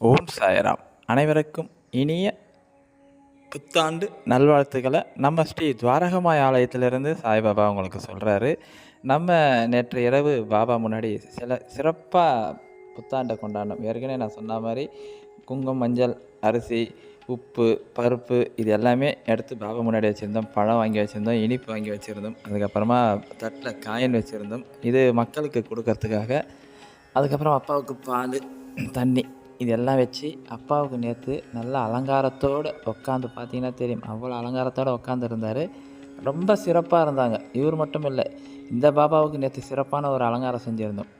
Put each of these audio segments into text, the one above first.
ஓம் சாயராம். அனைவருக்கும் இனிய புத்தாண்டு நல்வாழ்த்துக்களை. நம்ம ஸ்ரீ துவாரகமாய் ஆலயத்திலிருந்து சாய்பாபா உங்களுக்கு சொல்கிறாரு நம்ம நேற்று இரவு பாபா முன்னாடி சில சிறப்பாக புத்தாண்டை கொண்டாடணும் ஏற்கனவே நான் சொன்ன மாதிரி குங்குமம் மஞ்சள் அரிசி உப்பு பருப்பு இது எல்லாமே எடுத்து பாபா முன்னாடி வச்சுருந்தோம். பழம் வாங்கி வச்சுருந்தோம் இனிப்பு வாங்கி வச்சுருந்தோம். அதுக்கப்புறமா தட்டில் காயின் வச்சுருந்தோம். இது மக்களுக்கு கொடுக்கறதுக்காக. அதுக்கப்புறம் அப்பாவுக்கு பால் தண்ணி இதெல்லாம் வச்சு அப்பாவுக்கு நேற்று நல்ல அலங்காரத்தோடு உட்காந்து பார்த்தீங்கன்னா தெரியும். அவ்வளோ அலங்காரத்தோடு உட்காந்துருந்தார் ரொம்ப சிறப்பாக இருந்தாங்க. இவர் மட்டும் இல்லை இந்த பாபாவுக்கு நேற்று சிறப்பான ஒரு அலங்காரம் செஞ்சுருந்தோம்.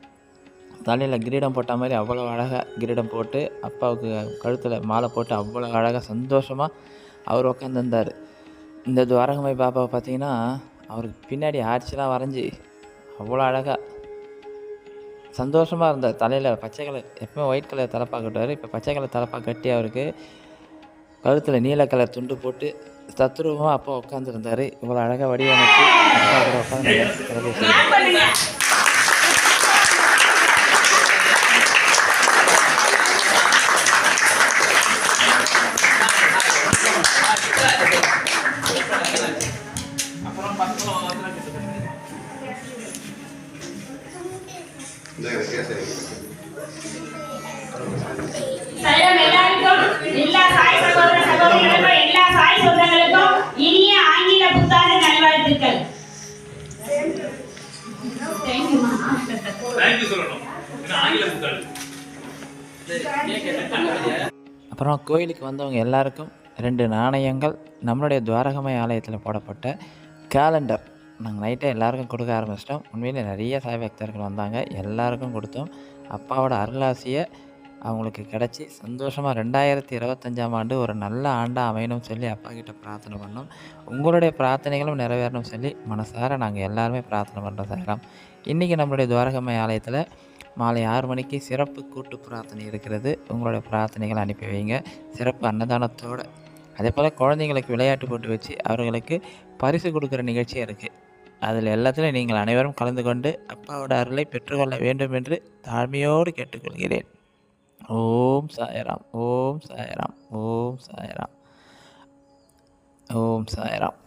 தலையில் கிரீடம் போட்ட மாதிரி அவ்வளோ அழகாக கிரீடம் போட்டு அப்பாவுக்கு கழுத்தில் மாலை போட்டு அவ்வளோ அழகாக சந்தோஷமாக அவர் உட்காந்துருந்தார் இந்த துவாரகமை பாபாவை பார்த்தீங்கன்னா அவருக்கு பின்னாடி ஆட்சிலாம் வரைஞ்சி அவ்வளோ அழகாக சந்தோஷமாக இருந்தார். தலையில் பச்சை கலர் எப்பவுமே ஒயிட் கலர் தலைப்பாக கட்டுவார் இப்போ பச்சை கலர் தலைப்பா கட்டி அவருக்கு. கழுத்தில் நீல கலர் துண்டு போட்டு தத்ரூபமாக அப்போ உட்காந்துருந்தார் இவ்வளோ அழகாக வடிவமைச்சு அப்பா கூட உட்காந்து சைரம் எல்லாருக்கும் எல்லா சாய் சகோதர சகோதரிகளுக்கும் எல்லா சாய் சொந்தங்களுக்கும் இனிய ஆங்கில புத்தாண்டு நல்வாழ்த்துக்கள். தேங்க்யூ சொல்லணும். ஏன்னா ஆங்கில புத்தாண்டு. அப்புறம் கோயிலுக்கு வந்தவங்க எல்லாருக்கும் ரெண்டு நாணயங்கள் நம்மளுடைய துவாரகமய ஆலயத்தில் போடப்பட்ட கேலண்டர் நாங்கள் நைட்டே எல்லாருக்கும் கொடுக்க ஆரம்பிச்சிட்டோம். உண்மையிலே நிறைய சாய் பக்தர்கள் வந்தாங்க. எல்லாருக்கும் கொடுத்தோம். அப்பாவோட அருளாசியை அவங்களுக்கு கிடச்சி சந்தோஷமாக ரெண்டாயிரத்தி இருபத்தஞ்சாம் ஆண்டு ஒரு நல்ல ஆண்டாக அமையணும்னு சொல்லி அப்பா கிட்ட பிரார்த்தனை பண்ணோம். உங்களுடைய பிரார்த்தனைகளும் நிறைவேறணும்னு சொல்லி மனசார நாங்கள் எல்லாருமே பிரார்த்தனை பண்ணுறோம் சாய்ராம். இன்றைக்கி நம்மளுடைய துவாரகம்மை ஆலயத்தில் மாலை ஆறு மணிக்கு சிறப்பு கூட்டு பிரார்த்தனை இருக்கிறது. உங்களுடைய பிரார்த்தனைகளை அனுப்பி வைங்க. சிறப்பு அன்னதானத்தோடு அதே போல் குழந்தைங்களுக்கு விளையாட்டு போட்டு வச்சு அவர்களுக்கு பரிசு கொடுக்குற நிகழ்ச்சியாக இருக்குது அதில் எல்லாத்திலும் நீங்கள் அனைவரும் கலந்து கொண்டு அப்பாவோட அருளை பெற்றுக்கொள்ள வேண்டும் என்று தாழ்மையோடு கேட்டுக்கொள்கிறேன். ஓம் சாயராம் ஓம் சாயராம் ஓம் சாயராம் ஓம் சாயராம்.